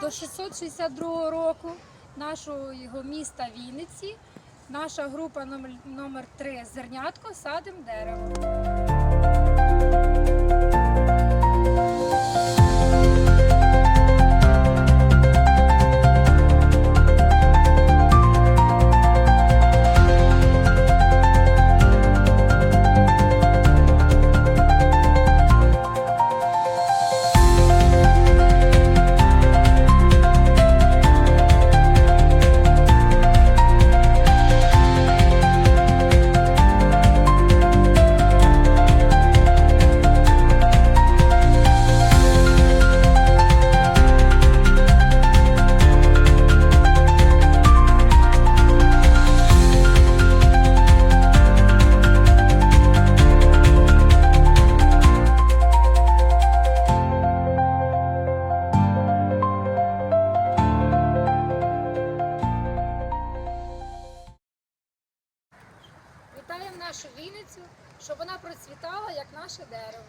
до 662 року нашого міста Вінниці. Наша група номер 3 Зернятко садим дерево. Вітаємо нашу Вінницю, щоб вона процвітала як наше дерево.